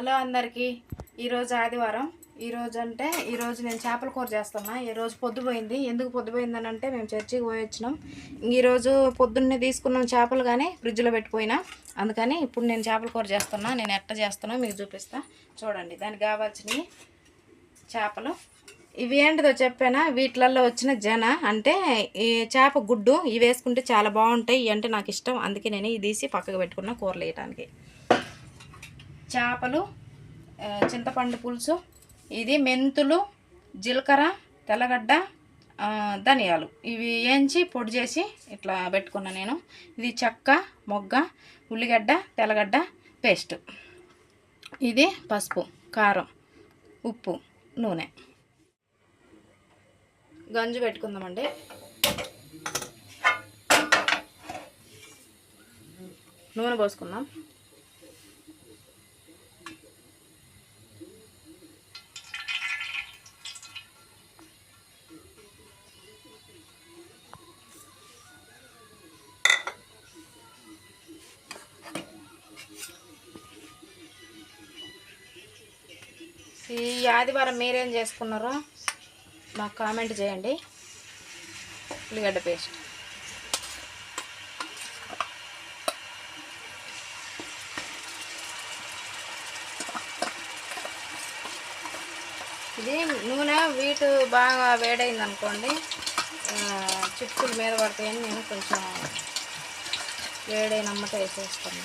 Hello అందరికీ. ఈరోజు ఆదివారం. ఈరోజు అంటే ఈరోజు నేను చేపల కూర చేస్తున్నా. ఈరోజు పొద్దుపోయింది ఎందుకు పొద్దుపోయిందని అంటే మేము చర్చికి పోయి వచ్చినాం. ఈరోజు పొద్దున్నే తీసుకున్నాం చేపలు కానీ ఫ్రిడ్జ్లో పెట్టిపోయినా. అందుకని ఇప్పుడు నేను చేపల కూర చేస్తున్నా. నేను ఎట్ట చేస్తున్నా మీకు చూపిస్తా. చూడండి. దానికి కావాల్సినవి చేపలు. ఇవి ఏంటిదో చెప్పానా? వీటిలలో వచ్చిన జన అంటే ఈ చేప గుడ్డు ఇవి వేసుకుంటే చాలా బాగుంటాయి. ఇవి అంటే నాకు ఇష్టం. అందుకే నేను ఇది తీసి పక్కకు పెట్టుకున్న కూరలు వేయటానికి. చేపలు చింతపండు పులుసు ఇది మెంతులు జీలకర్ర తెల్లగడ్డ ధనియాలు. ఇవి వేయించి పొడి చేసి ఇట్లా పెట్టుకున్నా నేను. ఇది చెక్క మొగ్గ ఉల్లిగడ్డ తెల్లగడ్డ పేస్ట్. ఇది పసుపు కారం ఉప్పు నూనె. గంజు పెట్టుకుందామండి. నూనె పోసుకుందాం. ఈ ఆదివారం మీరేం చేసుకున్నారో మాకు కామెంట్ చేయండి. ఉల్లిగడ్డ పేస్ట్. ఇది నూనె వీటు బాగా వేడైంది అనుకోండి చిక్కులు మీద పడతాయని నేను కొంచెం వేడైన అమ్మట వేసేస్తాను.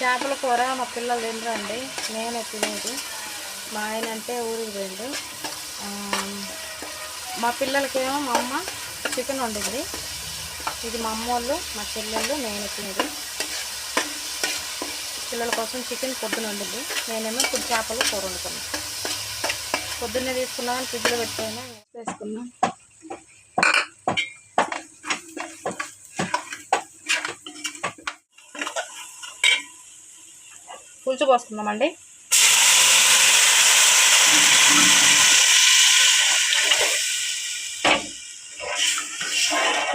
చేపల కూర మా పిల్లలు తినరండి. నేనే తినేది. మా ఆయన అంటే ఊరికి పోయిండు. మా పిల్లలకేమో మా అమ్మ చికెన్ వండింది. ఇది మా అమ్మ వాళ్ళు మా చెల్లెళ్ళు నేను తినేది. పిల్లల కోసం చికెన్ పొద్దున వండింది. నేనేమో ఇప్పుడు చేపలు కూర వండుకున్నాను పొద్దున్నే తీసుకున్నా కానీ ఫ్రిడ్జ్లో పెట్టుకున్నా. వేసుకున్నాం. పులుసు పోసుకుందామండి.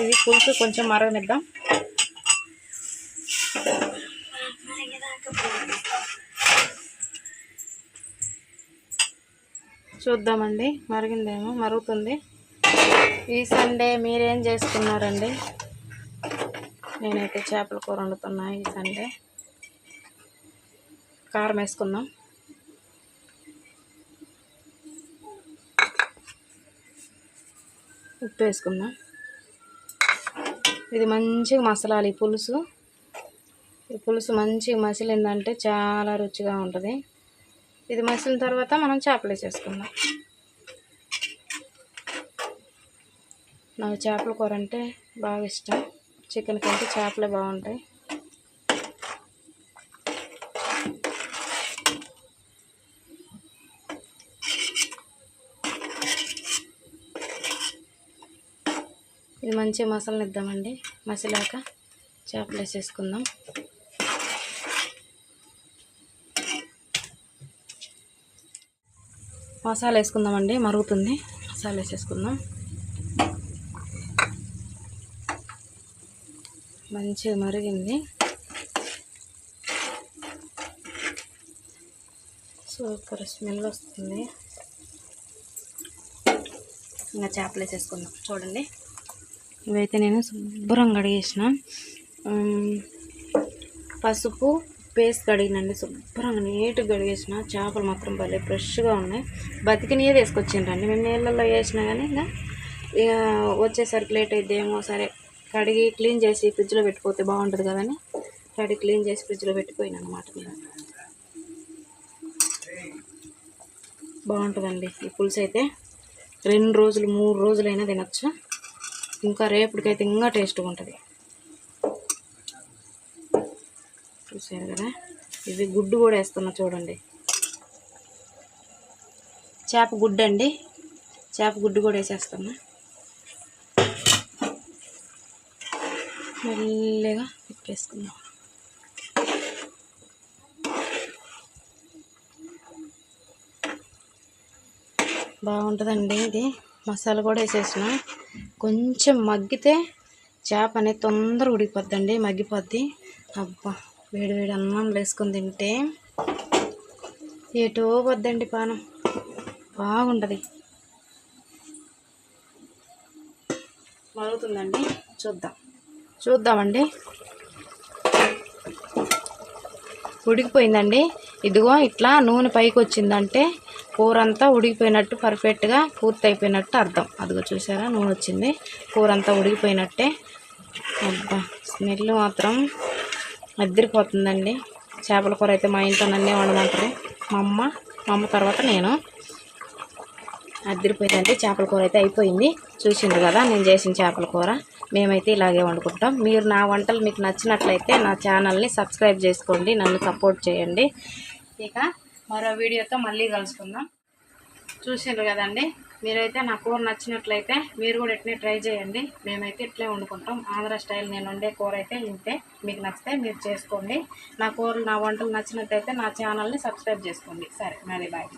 ఇది పులుసు కొంచెం మరగనిద్దాం. చూద్దామండి మరిగిందేమో మరుగుతుంది. ఈ సండే మీరేం చేసుకున్నారండి నేనైతే చేపల కూర వండుతున్నా ఈ సండే. కారం వేసుకుందాం. ఉప్పు వేసుకుందాం. ఇది మంచిగా మసలాలి ఈ పులుసు. ఈ పులుసు మంచిగా మసిలిందంటే చాలా రుచిగా ఉంటుంది. ఇది మసిలిన తర్వాత మనం చేపలు వేసేసుకుందాం. నాకు చేపల కూర అంటే బాగా ఇష్టం. చికెన్ కంటే చేపలే బాగుంటాయి. ఇది మంచిగా మసాలా ఇద్దామండి మసిలాక చేపలు వేసేసుకుందాం. మసాలా వేసుకుందామండి. మరుగుతుంది. మసాలా వేసేసుకుందాం. మంచిగా మరిగింది. సూపర్ స్మెల్ వస్తుంది. ఇంకా చేపలు వేసేసుకుందాం. చూడండి. ఇవైతే నేను శుభ్రంగా కడిగేసిన. పసుపు పేస్ట్ కడిగినండి శుభ్రంగా నీట్గా కడిగేసిన. చేపలు మాత్రం భలే ఫ్రెష్గా ఉన్నాయి. బతికినయే తీసుకొచ్చిండ్రండి. మేము నీళ్ళల్లో వేసినా కానీ ఇంకా ఇక వచ్చేసరికి లేట్ అయిద్దేమో సరే. కడిగి క్లీన్ చేసి ఫ్రిడ్జ్లో పెట్టిపోతే బాగుంటుంది కదని కడిగి క్లీన్ చేసి ఫ్రిడ్జ్లో పెట్టిపోయినా అనమాట నేను. బాగుంటుందండి ఈ పులుసు అయితే రెండు రోజులు మూడు రోజులైనా తినచ్చు. ఇంకా రేపటికైతే ఇంకా టేస్ట్గా ఉంటుంది. చూసారు కదా? ఇది గుడ్డు కూడా వేస్తున్నా చూడండి. చేప గుడ్డు అండి. చేప గుడ్డు కూడా వేసేస్తున్నా. మెల్లిగా తిప్పేసుకుందాం. బాగుంటుందండి ఇది. మసాలా కూడా వేసేసిన. కొంచెం మగ్గితే చేప అనేది తొందరగా ఉడికిపోద్దండి మగ్గిపోద్ది. అబ్బా వేడి వేడి అన్నం వేసుకొని తింటే ఏటో వద్దండి పానం. బాగుంటుంది. మరుగుతుందండి. చూద్దాం. చూద్దామండి. ఉడికిపోయిందండి. ఇదిగో ఇట్లా నూనె పైకి వచ్చిందంటే కూర అంతా ఉడికిపోయినట్టు పర్ఫెక్ట్గా పూర్తి అయిపోయినట్టు అర్థం. అదిగో చూసారా నూనె వచ్చింది. కూర అంతా ఉడికిపోయినట్టే. అబ్బా స్మెల్ మాత్రం అద్దరిపోతుందండి చేపల కూర అయితే మా ఇంట్లో నన్నే వండమంటారు. మా అమ్మ మా అమ్మ తర్వాత నేను. అద్దరిపోయిందండి చేపల కూర అయితే అయిపోయింది. చూసింది కదా నేను చేసిన చేపల కూర. మేమైతే ఇలాగే వండుకుంటాం. మీరు నా వంటలు మీకు నచ్చినట్లయితే నా ఛానల్ని సబ్స్క్రైబ్ చేసుకోండి నన్ను సపోర్ట్ చేయండి. ఇక మరో వీడియోతో మళ్ళీ కలుసుకుందాం. చూసిండ్రు కదండి? మీరైతే నా కూర నచ్చినట్లయితే మీరు కూడా ఇట్లే ట్రై చేయండి. మేమైతే ఇట్లే వండుకుంటాం. ఆంధ్ర స్టైల్ నేను వండే కూర అయితే ఇంతే. మీకు నచ్చితే మీరు చేసుకోండి. నా కూరలు నా వంటలు నచ్చినట్లయితే నా ఛానల్ని సబ్స్క్రైబ్ చేసుకోండి. సరే మరి బాయ్.